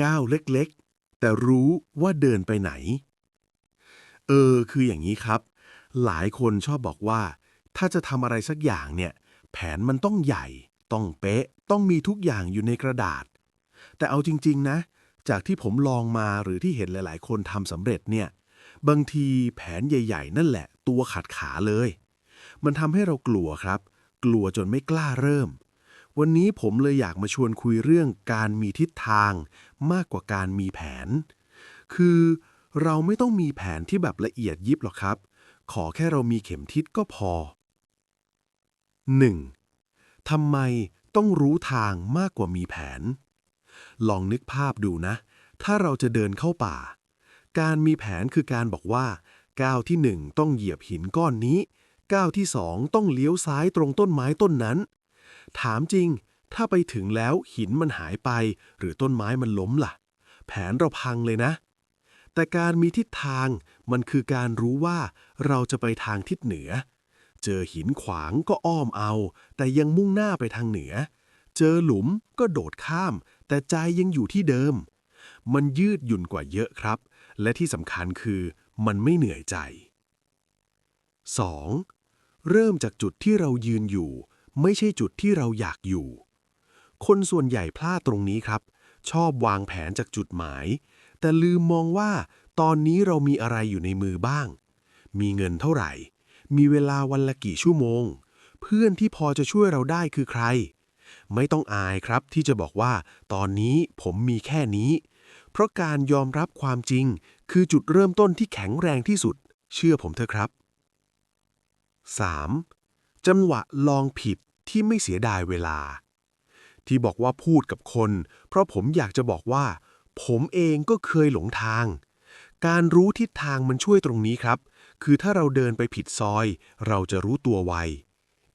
ก้าวเล็กๆ แต่รู้ว่าเดินไปไหน เออ คืออย่างนี้ครับ หลายคนชอบบอกว่า ถ้าจะทำอะไรสักอย่างเนี่ย แผนมันต้องใหญ่ ต้องเป๊ะ ต้องมีทุกอย่างอยู่ในกระดาษ แต่เอาจริง ๆ นะ จากที่ผมลองมาหรือที่เห็นหลาย ๆ คนทำสำเร็จเนี่ย บางทีแผนใหญ่ ๆ นั่นแหละ ตัวขัดขาเลย มันทำให้เรากลัวครับ กลัวจนไม่กล้าเริ่ม วันนี้ผมเลยอยากมาชวนคุยเรื่องการมีทิศทาง มากกว่าการมีแผน คือเราไม่ต้องมีแผนที่แบบละเอียดยิบหรอกครับ ขอแค่เรามีเข็มทิศก็พอ 1. ทำไมต้องรู้ทางมากกว่ามีแผน ลองนึกภาพดูนะ ถ้าเราจะเดินเข้าป่า การมีแผนคือการบอกว่าก้าวที่หนึ่งต้องเหยียบหินก้อนนี้ก้าวที่สองต้องเลี้ยวซ้ายตรงต้นไม้ต้นนั้น ถามจริง ถ้าไปถึงแล้วหินมันหายไป หรือต้นไม้มันล้มล่ะ แผนเราพังเลยนะ แต่การมีทิศทางมันคือการรู้ว่าเราจะไปทางทิศเหนือ เจอหินขวางก็อ้อมเอา แต่ยังมุ่งหน้าไปทางเหนือ เจอหลุมก็โดดข้าม แต่ใจยังอยู่ที่เดิม มันยืดหยุ่นกว่าเยอะครับ และที่สำคัญคือมันไม่เหนื่อยใจ 2. เริ่มจากจุดที่เรายืนอยู่ ไม่ใช่จุดที่เราอยากอยู่ คนส่วนใหญ่พลาดตรงนี้ครับ ชอบวางแผนจากจุดหมาย แต่ลืมมองว่าตอนนี้เรามีอะไรอยู่ในมือบ้าง มีเงินเท่าไหร่ มีเวลาวันละกี่ชั่วโมง เพื่อนที่พอจะช่วยเราได้คือใคร ไม่ต้องอายครับที่จะบอกว่า ตอนนี้ผมมีแค่นี้ เพราะการยอมรับความจริง คือจุดเริ่มต้นที่แข็งแรงที่สุด เชื่อผมเถอะครับ 3. จังหวะลองผิดที่ไม่เสียดายเวลา ที่บอกว่าพูดกับคน เพราะผมอยากจะบอกว่า ผมเองก็เคยหลงทาง การรู้ทิศทางมันช่วยตรงนี้ครับ คือถ้าเราเดินไปผิดซอย เราจะรู้ตัวไว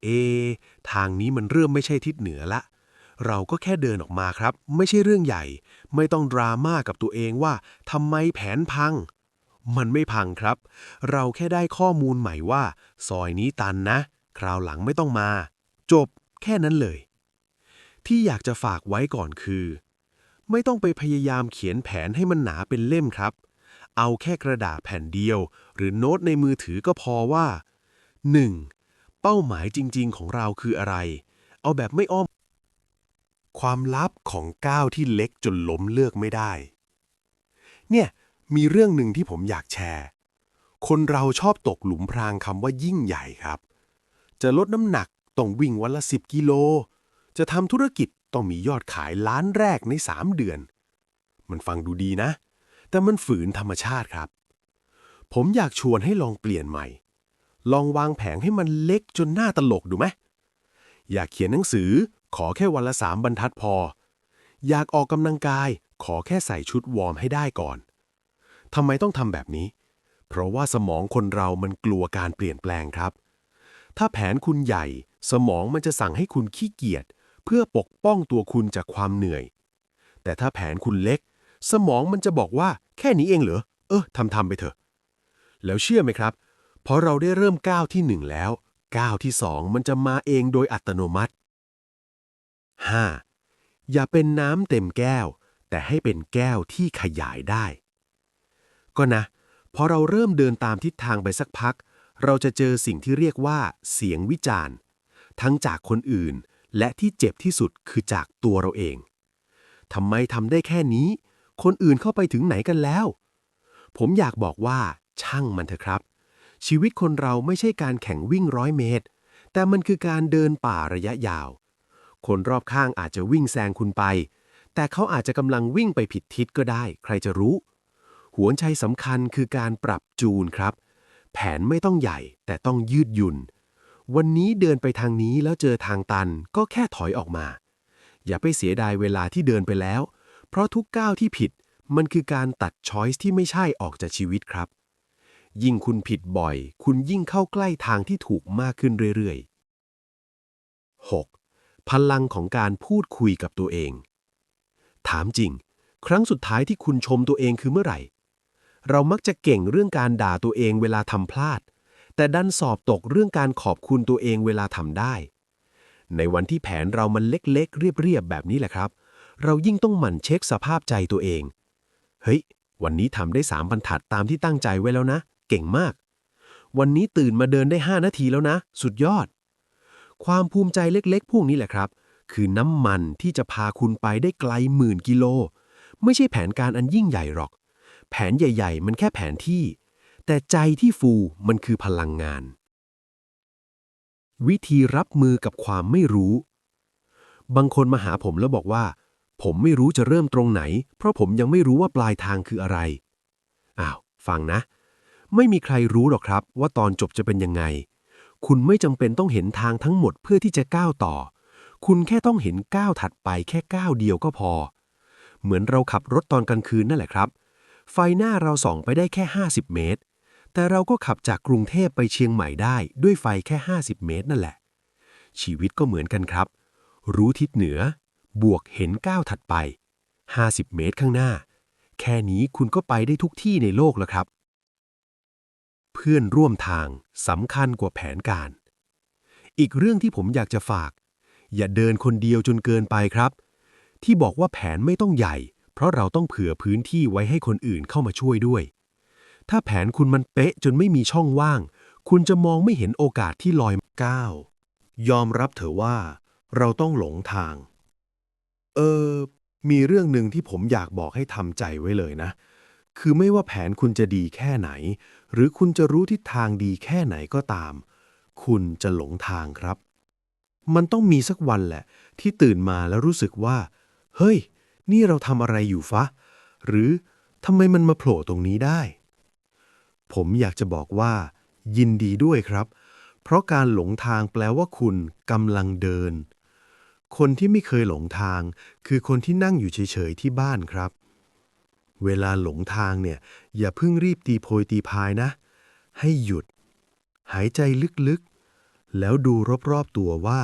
เอะทางนี้มันเริ่มไม่ใช่ทิศเหนือละ เราก็แค่เดินออกมาครับ ไม่ใช่เรื่องใหญ่ ไม่ต้องดราม่ากับตัวเองว่าทำไมแผนพังมันไม่พังครับ เราแค่ได้ข้อมูลใหม่ว่า ซอยนี้ตันนะ คราวหลังไม่ต้องมา จบแค่นั้นเลย ที่อยากจะฝากไว้ก่อนคือ ไม่ต้องไปพยายามเขียนแผนให้มันหนาเป็นเล่มครับ เอาแค่กระดาษแผ่นเดียว หรือโน้ตในมือถือก็พอว่า 1. เป้าหมายจริง ๆ ของเราคืออะไร เอาแบบไม่อ้อม ความลับของก้าวที่เล็กจนล้มเลือกไม่ได้ เนี่ยมีเรื่องหนึ่งที่ผมอยากแชร์ คนเราชอบตกหลุมพรางคำว่ายิ่งใหญ่ครับ จะลดน้ำหนักต้องวิ่งวันละ 10 กิโล จะทำธุรกิจต้องมียอดขายล้านแรกใน 3 เดือน มันฟังดูดีนะ แต่มันฝืนธรรมชาติครับ ผมอยากชวนให้ลองเปลี่ยนใหม่ ลองวางแผงให้มันเล็กจนหน้าตลกดูไหมอยากเขียนหนังสือขอแค่วันละสามบรรทัดพอ อยากออกกำลังกายขอแค่ใส่ชุดวอร์มให้ได้ก่อนทำไมต้องทำแบบนี้ เพราะว่าสมองคนเรามันกลัวการเปลี่ยนแปลงครับ ถ้าแผนคุณใหญ่ สมองมันจะสั่งให้คุณขี้เกียจเพื่อปกป้องตัวคุณจากความเหนื่อย แต่ถ้าแผนคุณเล็ก สมองมันจะบอกว่าแค่นี้เองเหรอ เออทำทำไปเถอะ แล้วเชื่อไหมครับ พอเราได้เริ่มก้าวที่หนึ่งแล้วก้าวที่สองมันจะมาเองโดยอัตโนมัติ 5. อย่าเป็นน้ำเต็มแก้ว แต่ให้เป็นแก้วที่ขยายได้ ก็นะ พอเราเริ่มเดินตามทิศทางไปสักพัก เราจะเจอสิ่งที่เรียกว่าเสียงวิจารณ์ ทั้งจากคนอื่น และที่เจ็บที่สุดคือจากตัวเราเองทำไมทำได้แค่นี้ คนอื่นเข้าไปถึงไหนกันแล้ว ผมอยากบอกว่าช่างมันเถอะครับ ชีวิตคนเราไม่ใช่การแข่งวิ่งร้อยเมตร แต่มันคือการเดินป่าระยะยาว คนรอบข้างอาจจะวิ่งแซงคุณไป แต่เขาอาจจะกำลังวิ่งไปผิดทิศก็ได้ ใครจะรู้ หัวใจสำคัญคือการปรับจูนครับ แผนไม่ต้องใหญ่แต่ต้องยืดหยุ่น วันนี้เดินไปทางนี้แล้วเจอทางตันก็แค่ถอยออกมา อย่าไปเสียดายเวลาที่เดินไปแล้ว เพราะทุกก้าวที่ผิดมันคือการตัดช้อยส์ที่ไม่ใช่ออกจากชีวิตครับ ยิ่งคุณผิดบ่อย คุณยิ่งเข้าใกล้ทางที่ถูกมากขึ้นเรื่อยๆ 6. พลังของการพูดคุยกับตัวเอง ถามจริง ครั้งสุดท้ายที่คุณชมตัวเองคือเมื่อไหร่ เรามักจะเก่งเรื่องการด่าตัวเองเวลาทำพลาด แต่ดันสอบตกเรื่องการขอบคุณตัวเองเวลาทำได้ ในวันที่แผนเรามันเล็กๆ เรียบๆ แบบนี้แหละครับ เรายิ่งต้องหมั่นเช็คสภาพใจตัวเอง เฮ้ย วันนี้ทำได้สามบรรทัดตามที่ตั้งใจไว้แล้วนะ เก่งมาก วันนี้ตื่นมาเดินได้ 5 นาทีแล้วนะ สุดยอด ความภูมิใจเล็กๆ พวกนี้แหละครับ คือน้ำมันที่จะพาคุณไปได้ไกลหมื่นกิโล ไม่ใช่แผนการอันยิ่งใหญ่หรอก แผนใหญ่ ๆ มันแค่แผนที่ แต่ใจที่ฟูมันคือพลังงาน วิธีรับมือกับความไม่รู้ บางคนมาหาผมแล้วบอกว่า ผมไม่รู้จะเริ่มตรงไหน เพราะผมยังไม่รู้ว่าปลายทางคืออะไร อ้าว ฟังนะ ไม่มีใครรู้หรอกครับ ว่าตอนจบจะเป็นยังไง คุณไม่จำเป็นต้องเห็นทางทั้งหมดเพื่อที่จะก้าวต่อ คุณแค่ต้องเห็นก้าวถัดไปแค่ก้าวเดียวก็พอ เหมือนเราขับรถตอนกลางคืนนั่นแหละครับ ไฟหน้าเราส่องไปได้แค่ 50 เมตร แต่เราก็ขับจากกรุงเทพไปเชียงใหม่ได้ด้วยไฟแค่ 50 เมตรนั่นแหละ ชีวิตก็เหมือนกันครับ รู้ทิศเหนือ บวกเห็นก้าวถัดไป 50 เมตรข้างหน้า แค่นี้คุณก็ไปได้ทุกที่ในโลกแล้วครับ เพื่อนร่วมทางสำคัญกว่าแผนการ อีกเรื่องที่ผมอยากจะฝาก อย่าเดินคนเดียวจนเกินไปครับ ที่บอกว่าแผนไม่ต้องใหญ่ เพราะเราต้องเผื่อพื้นที่ไว้ให้คนอื่นเข้ามาช่วยด้วย ถ้าแผนคุณมันเป๊ะจนไม่มีช่องว่าง คุณจะมองไม่เห็นโอกาสที่ลอยก้าวยอมรับเถอะว่า เราต้องหลงทาง เออ มีเรื่องหนึ่งที่ผมอยากบอกให้ทำใจไว้เลยนะ คือไม่ว่าแผนคุณจะดีแค่ไหน หรือคุณจะรู้ทิศทางดีแค่ไหนก็ตาม คุณจะหลงทางครับ มันต้องมีสักวันแหละ ที่ตื่นมาแล้วรู้สึกว่า เฮ้ย นี่เราทำอะไรอยู่ฟะ หรือทำไมมันมาโผล่ตรงนี้ได้ ผมอยากจะบอกว่า ยินดีด้วยครับ เพราะการหลงทางแปลว่าคุณกำลังเดิน คนที่ไม่เคยหลงทาง คือคนที่นั่งอยู่เฉยๆที่บ้านครับ เวลาหลงทางเนี่ย อย่าเพิ่งรีบตีโพยตีพายนะ ให้หยุด หายใจลึกๆ แล้วดูรอบๆตัวว่า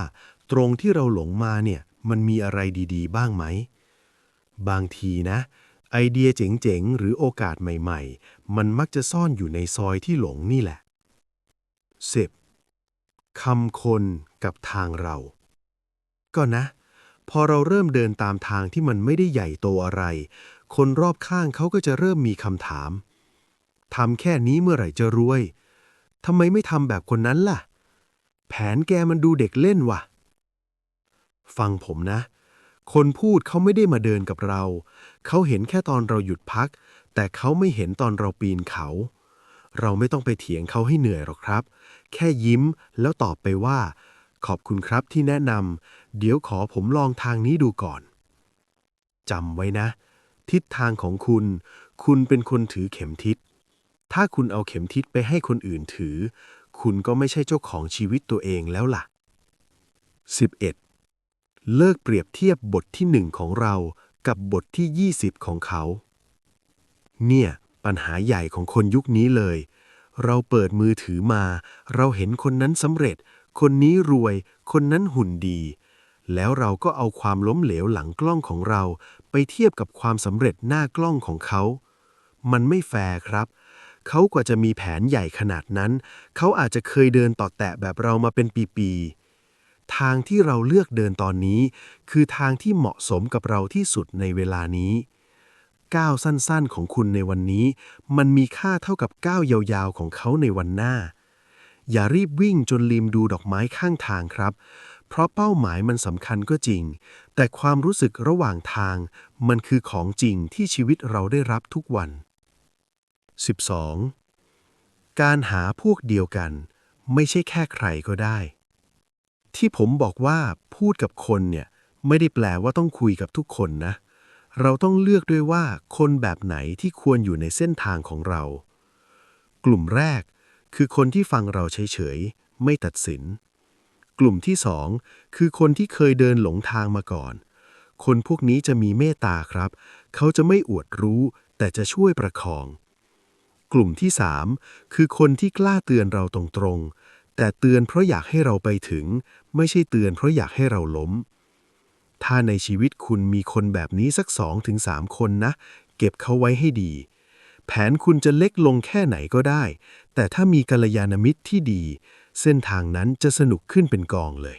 ตรงที่เราหลงมาเนี่ย มันมีอะไรดีๆ บ้างไหม บางทีนะ ไอเดียเจ๋งๆ หรือโอกาสใหม่ๆ มันมักจะซ่อนอยู่ในซอยที่หลงนี่แหละ 10. คำคนกับทางเรา ก็นะ พอเราเริ่มเดินตามทางที่มันไม่ได้ใหญ่โตอะไร คนรอบข้างเขาก็จะเริ่มมีคำถามทำแค่นี้เมื่อไหร่จะรวยทำไมไม่ทำแบบคนนั้นล่ะ แผนแกมันดูเด็กเล่นว่ะ ฟังผมนะ คนพูดเขาไม่ได้มาเดินกับเรา เขาเห็นแค่ตอนเราหยุดพัก แต่เขาไม่เห็นตอนเราปีนเขา เราไม่ต้องไปเถียงเขาให้เหนื่อยหรอกครับ แค่ยิ้มแล้วตอบไปว่า ขอบคุณครับที่แนะนำเดี๋ยวขอผมลองทางนี้ดูก่อนจำไว้นะ ทิศทางของคุณ คุณเป็นคนถือเข็มทิศ ถ้าคุณเอาเข็มทิศไปให้คนอื่นถือ คุณก็ไม่ใช่เจ้าของชีวิตตัวเองแล้วล่ะ 11. เลิกเปรียบเทียบบทที่หนึ่งของเรากับบทที่ 20 ของเขา เนี่ย ปัญหาใหญ่ของคนยุคนี้เลย เราเปิดมือถือมา เราเห็นคนนั้นสำเร็จ คนนี้รวย คนนั้นหุ่นดี แล้วเราก็เอาความล้มเหลวหลังกล้องของเรา ไปเทียบกับความสำเร็จหน้ากล้องของเขา มันไม่แฟร์ครับเขากว่าจะมีแผนใหญ่ขนาดนั้น เขาอาจจะเคยเดินต่อแตะแบบเรามาเป็นปีๆ ทางที่เราเลือกเดินตอนนี้ คือทางที่เหมาะสมกับเราที่สุดในเวลานี้ ก้าวสั้นๆของคุณในวันนี้ มันมีค่าเท่ากับก้าวยาวๆของเขาในวันหน้า อย่ารีบวิ่งจนลืมดูดอกไม้ข้างทางครับ เพราะเป้าหมายมันสำคัญก็จริง แต่ความรู้สึกระหว่างทาง มันคือของจริงที่ชีวิตเราได้รับทุกวัน 12. การหาพวกเดียวกัน ไม่ใช่แค่ใครก็ได้ ที่ผมบอกว่าพูดกับคนเนี่ยไม่ได้แปลว่าต้องคุยกับทุกคนนะ เราต้องเลือกด้วยว่าคนแบบไหนที่ควรอยู่ในเส้นทางของเรา กลุ่มแรกคือคนที่ฟังเราเฉยๆ ไม่ตัดสิน กลุ่มที่สองคือคนที่เคยเดินหลงทางมาก่อน คนพวกนี้จะมีเมตตาครับ เขาจะไม่อวดรู้ แต่จะช่วยประคอง กลุ่มที่สามคือคนที่กล้าเตือนเราตรงๆแต่เตือนเพราะอยากให้เราไปถึง ไม่ใช่เตือนเพราะอยากให้เราล้ม ถ้าในชีวิตคุณมีคนแบบนี้สักสองถึงสามคนนะ เก็บเขาไว้ให้ดี แผนคุณจะเล็กลงแค่ไหนก็ได้ แต่ถ้ามีกัลยาณมิตรที่ดี เส้นทางนั้นจะสนุกขึ้นเป็นกองเลย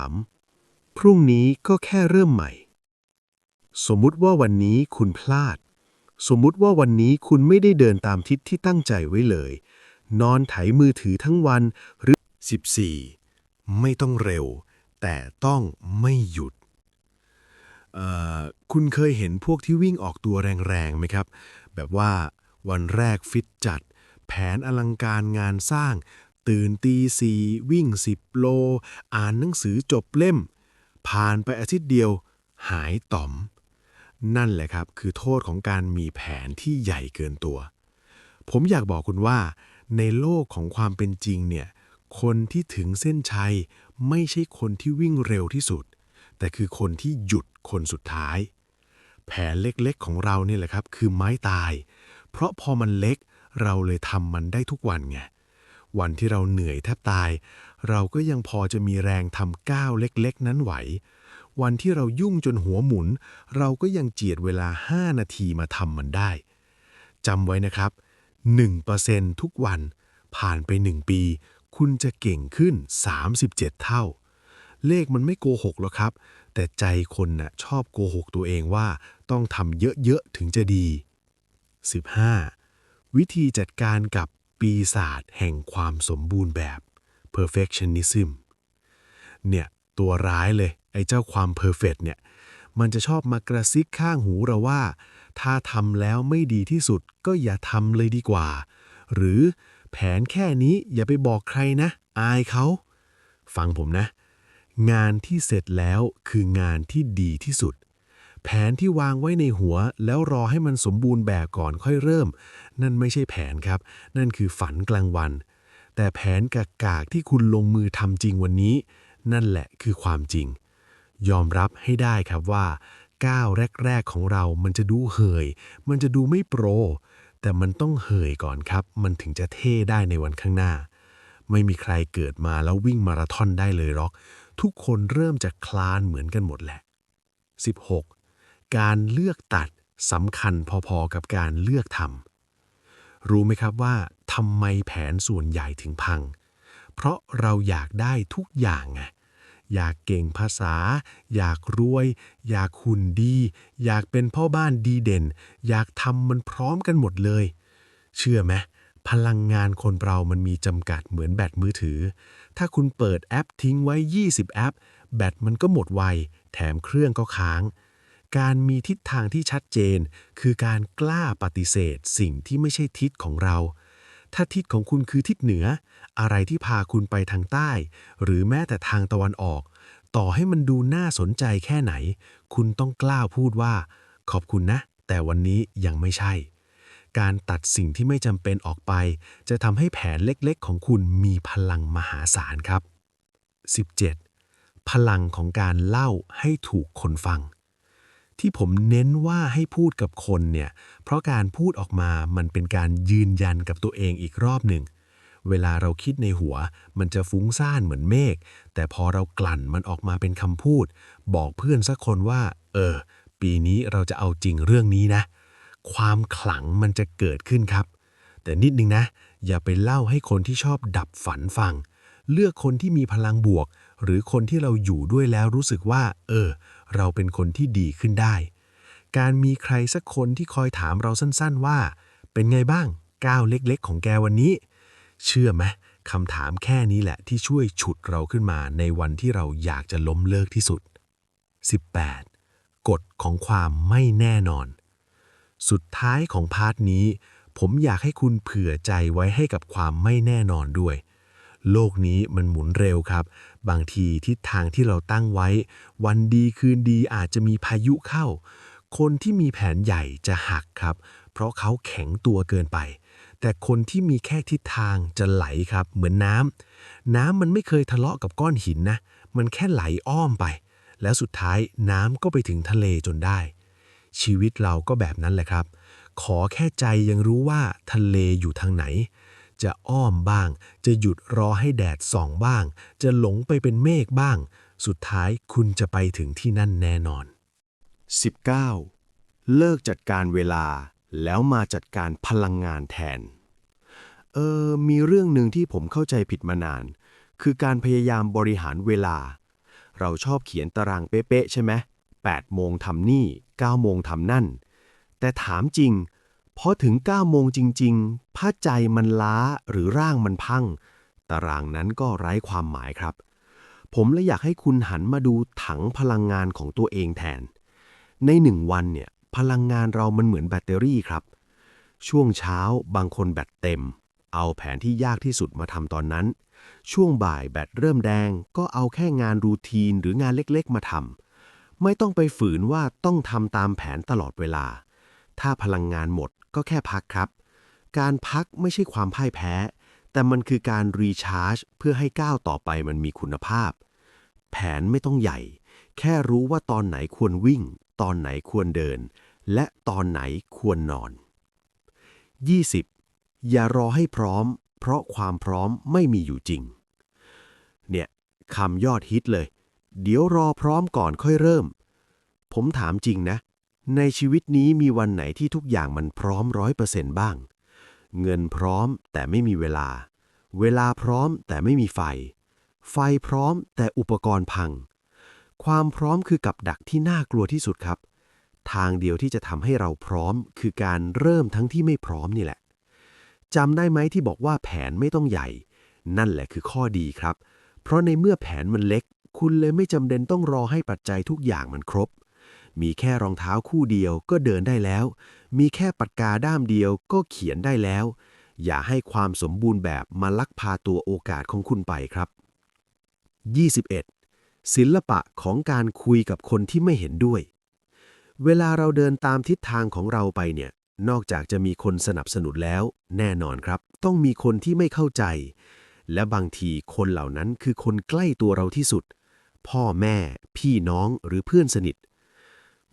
13. พรุ่งนี้ก็แค่เริ่มใหม่ สมมุติว่าวันนี้คุณพลาด สมมุติว่าวันนี้คุณไม่ได้เดินตามทิศที่ตั้งใจไว้เลย นอนไถมือถือทั้งวันหรือ 14 ไม่ต้องเร็ว แต่ต้องไม่หยุด คุณเคยเห็นพวกที่วิ่งออกตัวแรงๆไหมครับ แบบว่าวันแรกฟิตจัด แผนอลังการงานสร้าง ตื่นตีสี่วิ่ง10โล อ่านหนังสือจบเล่ม ผ่านไปอาทิตย์เดียว หายต่อม นั่นแหละครับคือโทษของการมีแผนที่ใหญ่เกินตัว ผมอยากบอกคุณว่า ในโลกของความเป็นจริงเนี่ย คนที่ถึงเส้นชัยไม่ใช่คนที่วิ่งเร็วที่สุด แต่คือคนที่หยุดคนสุดท้าย แผนเล็กๆของเราเนี่ยแหละครับ คือไม้ตาย เพราะพอมันเล็กเราเลยทำมันได้ทุกวันไงวันที่เราเหนื่อยแทบตาย เราก็ยังพอจะมีแรงทำก้าวเล็กๆ นั้นไหว วันที่เรายุ่งจนหัวหมุน เราก็ยังเจียดเวลา 5 นาทีมาทำมันได้จำไว้นะครับ 1%ทุกวันผ่านไป 1 ปี คุณจะเก่งขึ้น 37 เท่า เลขมันไม่โกหกหรอกครับ แต่ใจคนน่ะชอบโกหกตัวเองว่าต้องทำเยอะๆถึงจะดี 15. วิธีจัดการกับปีศาจแห่งความสมบูรณ์แบบ perfectionism เนี่ย ตัวร้ายเลย ไอ้เจ้าความ perfect เนี่ย มันจะชอบมากระซิกข้างหูเราว่า ถ้าทำแล้วไม่ดีที่สุดก็อย่าทำเลยดีกว่า หรือ แผนแค่นี้อย่าไปบอกใครนะ อายเขา ฟังผมนะ งานที่เสร็จแล้วคืองานที่ดีที่สุด แผนที่วางไว้ในหัว แล้วรอให้มันสมบูรณ์แบบก่อนค่อยเริ่ม นั่นไม่ใช่แผนครับ นั่นคือฝันกลางวัน แต่แผนกากากๆที่คุณลงมือทำจริงวันนี้ นั่นแหละคือความจริง ยอมรับให้ได้ครับว่าก้าวแรก ๆของเรามันจะดูเห่ยมันจะดูไม่โปร แต่มันต้องเห่ยก่อนครับ มันถึงจะเท่ได้ในวันข้างหน้า ไม่มีใครเกิดมาแล้ววิ่งมาราธอนได้เลยหรอก ทุกคนเริ่มจากคลานเหมือนกันหมดแหละ 16. การเลือกตัดสำคัญพอๆกับการเลือกทำรู้ไหมครับว่าทำไมแผนส่วนใหญ่ถึงพัง เพราะเราอยากได้ทุกอย่างไง อยากเก่งภาษา อยากรวย อยากหุ่นดี อยากเป็นพ่อบ้านดีเด่น อยากทำมันพร้อมกันหมดเลย เชื่อไหมพลังงานคนเรามันมีจำกัดเหมือนแบตมือถือ ถ้าคุณเปิดแอปทิ้งไว้ 20 แอป แบตมันก็หมดไว แถมเครื่องก็ค้าง การมีทิศทางที่ชัดเจน คือการกล้าปฏิเสธ สิ่งที่ไม่ใช่ทิศของเรา ถ้าทิศของคุณคือทิศเหนือ อะไรที่พาคุณไปทางใต้ หรือแม้แต่ทางตะวันออก ต่อให้มันดูน่าสนใจแค่ไหน คุณต้องกล้าพูดว่า ขอบคุณนะ แต่วันนี้ยังไม่ใช่ การตัดสิ่งที่ไม่จำเป็นออกไป จะทำให้แผนเล็กๆ ของคุณมีพลังมหาศาลครับ 17. พลังของการเล่าให้ถูกคนฟัง ที่ผมเน้นว่าให้พูดกับคนเนี่ย เพราะการพูดออกมามันเป็นการยืนยันกับตัวเองอีกรอบหนึ่ง เวลาเราคิดในหัว มันจะฟุ้งซ่านเหมือนเมฆ แต่พอเรากลั่นมันออกมาเป็นคำพูด บอกเพื่อนสักคนว่า เออ ปีนี้เราจะเอาจริงเรื่องนี้นะ ความขลังมันจะเกิดขึ้นครับ แต่นิดนึงนะ อย่าไปเล่าให้คนที่ชอบดับฝันฟัง เลือกคนที่มีพลังบวก หรือคนที่เราอยู่ด้วยแล้วรู้สึกว่า เออ เราเป็นคนที่ดีขึ้นได้ การมีใครสักคนที่คอยถามเราสั้นๆว่า เป็นไงบ้างก้าวเล็กๆ ของแกวันนี้ เชื่อไหมคำถามแค่นี้แหละที่ช่วยฉุดเราขึ้นมาในวันที่เราอยากจะล้มเลิกที่สุด 18. กฎของความไม่แน่นอน สุดท้ายของพาร์ทนี้ ผมอยากให้คุณเผื่อใจไว้ให้กับความไม่แน่นอนด้วย โลกนี้มันหมุนเร็วครับ บางทีทิศทางที่เราตั้งไว้ วันดีคืนดีอาจจะมีพายุเข้า คนที่มีแผนใหญ่จะหักครับ เพราะเขาแข็งตัวเกินไป แต่คนที่มีแค่ทิศทางจะไหลครับ เหมือนน้ำน้ำมันไม่เคยทะเลาะกับก้อนหินนะ มันแค่ไหลอ้อมไป แล้วสุดท้ายน้ำก็ไปถึงทะเลจนได้ ชีวิตเราก็แบบนั้นแหละครับ ขอแค่ใจยังรู้ว่าทะเลอยู่ทางไหน จะอ้อมบ้าง จะหยุดรอให้แดดส่องบ้าง จะหลงไปเป็นเมฆบ้าง สุดท้ายคุณจะไปถึงที่นั่นแน่นอน 19. เลิกจัดการเวลาแล้วมาจัดการพลังงานแทน เออ มีเรื่องหนึ่งที่ผมเข้าใจผิดมานาน คือการพยายามบริหารเวลา เราชอบเขียนตารางเป๊ะๆใช่ไหม8โมงทำนี่ 9 โมงทำนั่น แต่ถามจริง พอถึง9โมงจริงๆถ้าใจมันล้าหรือร่างมันพัง ตารางนั้นก็ไร้ความหมายครับ ผมเลยอยากให้คุณหันมาดูถังพลังงานของตัวเองแทน ในหนึ่งวันเนี่ย พลังงานเรามันเหมือนแบตเตอรี่ครับ ช่วงเช้าบางคนแบตเต็ม เอาแผนที่ยากที่สุดมาทำตอนนั้น ช่วงบ่ายแบตเริ่มแดง ก็เอาแค่งานรูทีนหรืองานเล็กๆ มาทำไม่ต้องไปฝืนว่าต้องทำตามแผนตลอดเวลา ถ้าพลังงานหมด ก็แค่พักครับ การพักไม่ใช่ความพ่ายแพ้ แต่มันคือการรีชาร์จเพื่อให้ก้าวต่อไปมันมีคุณภาพ แผนไม่ต้องใหญ่ แค่รู้ว่าตอนไหนควรวิ่ง ตอนไหนควรเดิน และตอนไหนควรนอน 20. อย่ารอให้พร้อม เพราะความพร้อมไม่มีอยู่จริง เนี่ยคำยอดฮิตเลย เดี๋ยวรอพร้อมก่อนค่อยเริ่ม ผมถามจริงนะ ในชีวิตนี้มีวันไหนที่ทุกอย่างมันพร้อมร้อยเปอร์เซนต์บ้าง เงินพร้อมแต่ไม่มีเวลา เวลาพร้อมแต่ไม่มีไฟ ไฟพร้อมแต่อุปกรณ์พัง ความพร้อมคือกับดักที่น่ากลัวที่สุดครับ ทางเดียวที่จะทำให้เราพร้อม คือการเริ่มทั้งที่ไม่พร้อมนี่แหละจำได้ไหมที่บอกว่าแผนไม่ต้องใหญ่ นั่นแหละคือข้อดีครับ เพราะในเมื่อแผนมันเล็ก คุณเลยไม่จำเป็นต้องรอให้ปัจจัยทุกอย่างมันครบ มีแค่รองเท้าคู่เดียวก็เดินได้แล้ว มีแค่ปากกาด้ามเดียวก็เขียนได้แล้ว อย่าให้ความสมบูรณ์แบบมาลักพาตัวโอกาสของคุณไปครับ 21. ศิลปะของการคุยกับคนที่ไม่เห็นด้วย เวลาเราเดินตามทิศทางของเราไปเนี่ย นอกจากจะมีคนสนับสนุนแล้ว แน่นอนครับ ต้องมีคนที่ไม่เข้าใจ และบางทีคนเหล่านั้นคือคนใกล้ตัวเราที่สุด พ่อแม่ พี่น้องหรือเพื่อนสนิท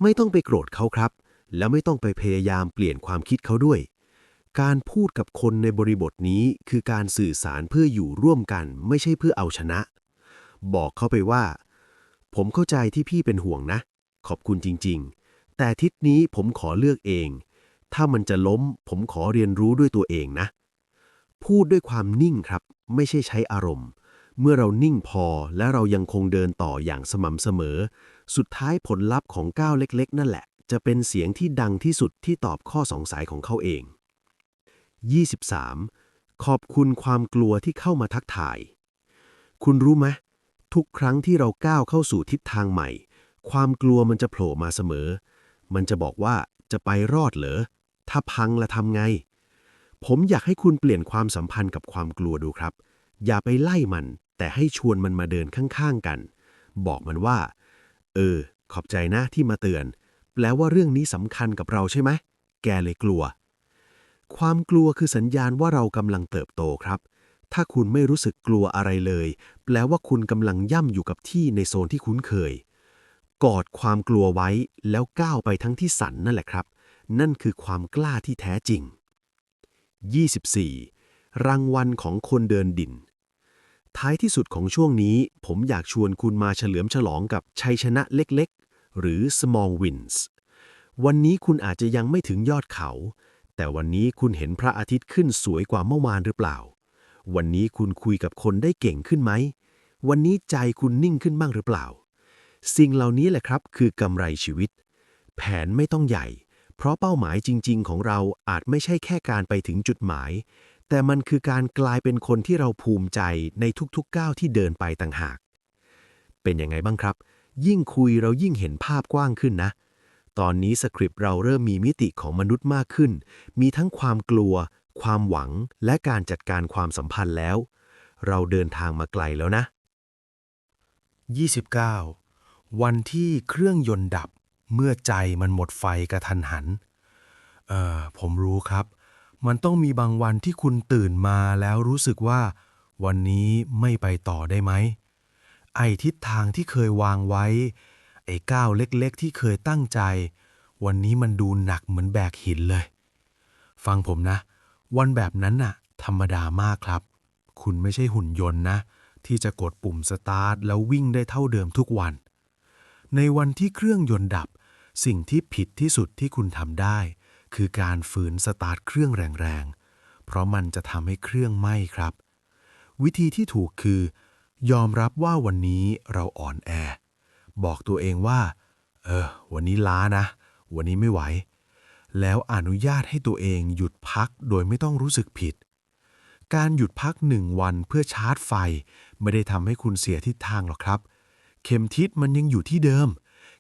ไม่ต้องไปโกรธเขาครับ แล้วไม่ต้องไปพยายามเปลี่ยนความคิดเขาด้วย การพูดกับคนในบริบทนี้คือการสื่อสารเพื่ออยู่ร่วมกัน ไม่ใช่เพื่อเอาชนะ บอกเขาไปว่า ผมเข้าใจที่พี่เป็นห่วงนะ ขอบคุณจริง ๆ แต่ทิศนี้ผมขอเลือกเอง ถ้ามันจะล้ม ผมขอเรียนรู้ด้วยตัวเองนะ พูดด้วยความนิ่งครับ ไม่ใช่ใช้อารมณ์ เมื่อเรานิ่งพอและเรายังคงเดินต่ออย่างสม่ำเสมอ สุดท้ายผลลัพธ์ของก้าวเล็ก ๆ นั่นแหละ จะเป็นเสียงที่ดังที่สุดที่ตอบข้อสงสัยของเขาเอง 23. ขอบคุณความกลัวที่เข้ามาทักทาย คุณรู้ไหมทุกครั้งที่เราก้าวเข้าสู่ทิศทางใหม่ ความกลัวมันจะโผล่มาเสมอ มันจะบอกว่าจะไปรอดเหรอ ถ้าพังละทำไง ผมอยากให้คุณเปลี่ยนความสัมพันธ์กับความกลัวดูครับ อย่าไปไล่มัน แต่ให้ชวนมันมาเดินข้างๆกัน บอกมันว่า เออ ขอบใจนะที่มาเตือน แปลว่าเรื่องนี้สำคัญกับเราใช่ไหม แกเลยกลัว ความกลัวคือสัญญาณว่าเรากำลังเติบโตครับ ถ้าคุณไม่รู้สึกกลัวอะไรเลย แปลว่าคุณกำลังย่ำอยู่กับที่ในโซนที่คุ้นเคย กอดความกลัวไว้แล้วก้าวไปทั้งที่สันนั่นแหละครับ นั่นคือความกล้าที่แท้จริง 24. รางวัลของคนเดินดิน ท้ายที่สุดของช่วงนี้ ผมอยากชวนคุณมาเฉลิมฉลองกับชัยชนะเล็กๆ หรือ small wins วันนี้คุณอาจจะยังไม่ถึงยอดเขา แต่วันนี้คุณเห็นพระอาทิตย์ขึ้นสวยกว่าเมื่อวานหรือเปล่า วันนี้คุณคุยกับคนได้เก่งขึ้นไหม วันนี้ใจคุณนิ่งขึ้นบ้างหรือเปล่า สิ่งเหล่านี้แหละครับคือกำไรชีวิต แผนไม่ต้องใหญ่ เพราะเป้าหมายจริง ๆ ของเราอาจไม่ใช่แค่การไปถึงจุดหมาย แต่มันคือการกลายเป็นคนที่เราภูมิใจในทุกๆก้าวที่เดินไปต่างหาก เป็นยังไงบ้างครับ ยิ่งคุยเรายิ่งเห็นภาพกว้างขึ้นนะ ตอนนี้สคริปต์เราเริ่มมีมิติของมนุษย์มากขึ้น มีทั้งความกลัว ความหวัง และการจัดการความสัมพันธ์แล้ว เราเดินทางมาไกลแล้วนะ 29. วันที่เครื่องยนต์ดับเมื่อใจมันหมดไฟกระทันหัน เอ่อ ผมรู้ครับ มันต้องมีบางวันที่คุณตื่นมาแล้วรู้สึกว่า วันนี้ไม่ไปต่อได้ไหม ไอทิศทางที่เคยวางไว้ ไอ้ก้าวเล็กๆ ที่เคยตั้งใจ วันนี้มันดูหนักเหมือนแบกหินเลย ฟังผมนะ วันแบบนั้นน่ะ ธรรมดามากครับ คุณไม่ใช่หุ่นยนต์นะ ที่จะกดปุ่มสตาร์ทแล้ววิ่งได้เท่าเดิมทุกวัน ในวันที่เครื่องยนต์ดับ สิ่งที่ผิดที่สุดที่คุณทำได้ คือการฝืนสตาร์ทเครื่องแรงๆ เพราะมันจะทำให้เครื่องไหม้ครับ วิธีที่ถูกคือ ยอมรับว่าวันนี้เราอ่อนแอ บอกตัวเองว่า เออ วันนี้ล้านะ วันนี้ไม่ไหว แล้วอนุญาตให้ตัวเองหยุดพักโดยไม่ต้องรู้สึกผิด การหยุดพักหนึ่งวันเพื่อชาร์จไฟ ไม่ได้ทำให้คุณเสียทิศทางหรอกครับ เข็มทิศมันยังอยู่ที่เดิม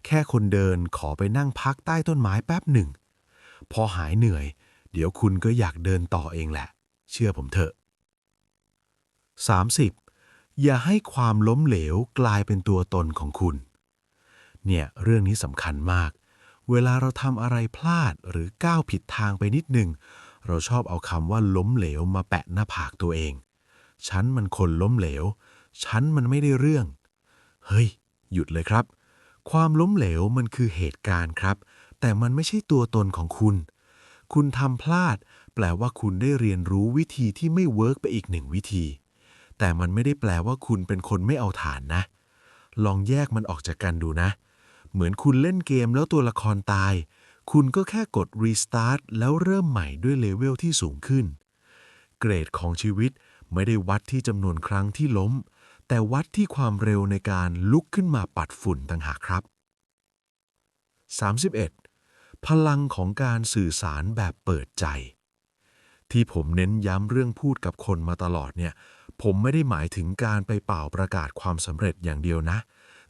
แค่คนเดินขอไปนั่งพักใต้ต้นไม้แป๊บหนึ่ง พอหายเหนื่อย เดี๋ยวคุณก็อยากเดินต่อเองแหละ เชื่อผมเถอะ 30. อย่าให้ความล้มเหลวกลายเป็นตัวตนของคุณ เนี่ยเรื่องนี้สำคัญมาก เวลาเราทำอะไรพลาดหรือก้าวผิดทางไปนิดหนึ่งเราชอบเอาคำว่าล้มเหลวมาแปะหน้าผากตัวเอง ฉันมันคนล้มเหลว ฉันมันไม่ได้เรื่อง เฮ้ย หยุดเลยครับ ความล้มเหลวมันคือเหตุการณ์ครับ แต่มันไม่ใช่ตัวตนของคุณ คุณทำพลาด แปลว่าคุณได้เรียนรู้วิธีที่ไม่เวิร์กไปอีกหนึ่งวิธี แต่มันไม่ได้แปลว่าคุณเป็นคนไม่เอาฐานนะ ลองแยกมันออกจากกันดูนะ เหมือนคุณเล่นเกมแล้วตัวละครตาย คุณก็แค่กด Restart แล้วเริ่มใหม่ด้วยเลเวลที่สูงขึ้น เกรดของชีวิตไม่ได้วัดที่จำนวนครั้งที่ล้ม แต่วัดที่ความเร็วในการลุกขึ้นมาปัดฝุ่นต่างหากครับ 31. พลังของการสื่อสารแบบเปิดใจ ที่ผมเน้นย้ำเรื่องพูดกับคนมาตลอดเนี่ย ผมไม่ได้หมายถึงการไปเป่าประกาศความสำเร็จอย่างเดียวนะ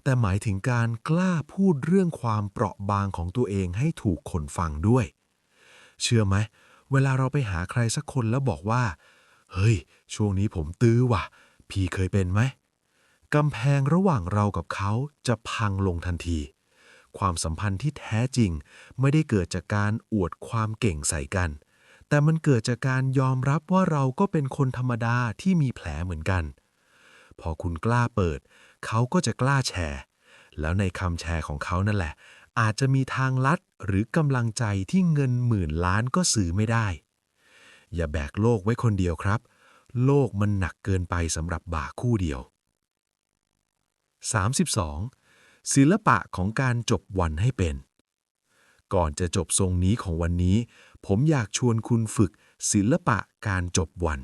แต่หมายถึงการกล้าพูดเรื่องความเปราะบางของตัวเองให้ถูกคนฟังด้วย เชื่อไหม เวลาเราไปหาใครสักคนแล้วบอกว่า เฮ้ย ช่วงนี้ผมตื้อว่ะ พี่เคยเป็นไหมกำแพงระหว่างเรากับเขาจะพังลงทันที ความสัมพันธ์ที่แท้จริง ไม่ได้เกิดจากการอวดความเก่งใส่กัน แต่มันเกิดจากการยอมรับว่าเราก็เป็นคนธรรมดาที่มีแผลเหมือนกัน พอคุณกล้าเปิด เขาก็จะกล้าแชร์ แล้วในคำแชร์ของเขานั่นแหละ อาจจะมีทางลัดหรือกำลังใจที่เงินหมื่นล้านก็ซื้อไม่ได้ อย่าแบกโลกไว้คนเดียวครับ โลกมันหนักเกินไปสำหรับบ่าคู่เดียว 32. ศิลปะของการจบวันให้เป็น ก่อนจะจบทรงนี้ของวันนี้ ผมอยากชวนคุณฝึกศิลปะการจบวัน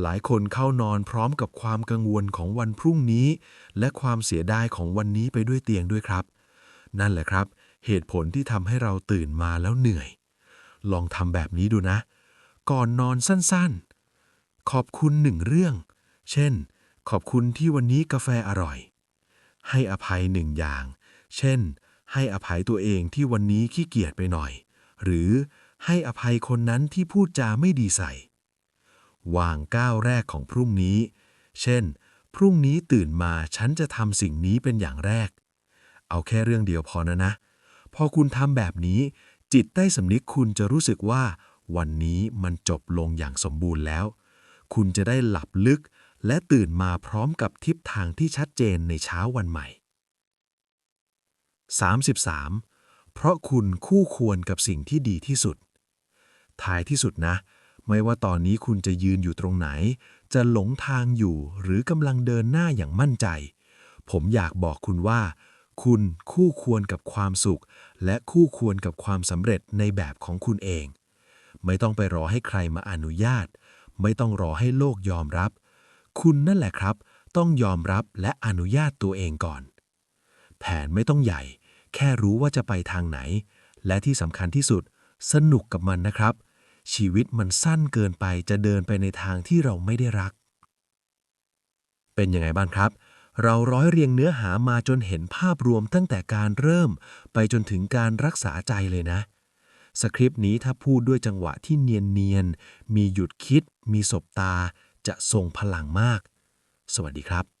หลายคนเข้านอนพร้อมกับความกังวลของวันพรุ่งนี้ และความเสียดายของวันนี้ไปด้วยเตียงด้วยครับ นั่นแหละครับ เหตุผลที่ทำให้เราตื่นมาแล้วเหนื่อย ลองทำแบบนี้ดูนะ ก่อนนอนสั้นๆ ขอบคุณหนึ่งเรื่อง เช่น ขอบคุณที่วันนี้กาแฟอร่อย ให้อภัยหนึ่งอย่าง เช่น ให้อภัยตัวเองที่วันนี้ขี้เกียจไปหน่อย หรือให้อภัยคนนั้นที่พูดจาไม่ดีใส่ วางก้าวแรกของพรุ่งนี้ เช่น พรุ่งนี้ตื่นมาฉันจะทำสิ่งนี้เป็นอย่างแรก เอาแค่เรื่องเดียวพอนะนะ พอคุณทำแบบนี้ จิตใต้สำนึกคุณจะรู้สึกว่า วันนี้มันจบลงอย่างสมบูรณ์แล้ว คุณจะได้หลับลึก และตื่นมาพร้อมกับทิศทางที่ชัดเจนในเช้าวันใหม่ 33. เพราะคุณคู่ควรกับสิ่งที่ดีที่สุด ท้ายที่สุดนะ ไม่ว่าตอนนี้คุณจะยืนอยู่ตรงไหน จะหลงทางอยู่หรือกำลังเดินหน้าอย่างมั่นใจ ผมอยากบอกคุณว่า คุณคู่ควรกับความสุข และคู่ควรกับความสำเร็จในแบบของคุณเอง ไม่ต้องไปรอให้ใครมาอนุญาต ไม่ต้องรอให้โลกยอมรับ คุณนั่นแหละครับ ต้องยอมรับและอนุญาตตัวเองก่อน แผนไม่ต้องใหญ่ แค่รู้ว่าจะไปทางไหน และที่สำคัญที่สุด สนุกกับมันนะครับ ชีวิตมันสั้นเกินไปจะเดินไปในทางที่เราไม่ได้รัก เป็นยังไงบ้างครับเราร้อยเรียงเนื้อหามาจนเห็นภาพรวมตั้งแต่การเริ่ม ไปจนถึงการรักษาใจเลยนะ สคริปต์นี้ถ้าพูดด้วยจังหวะที่เนียนๆมีหยุดคิด มีสบตา จะทรงพลังมาก สวัสดีครับ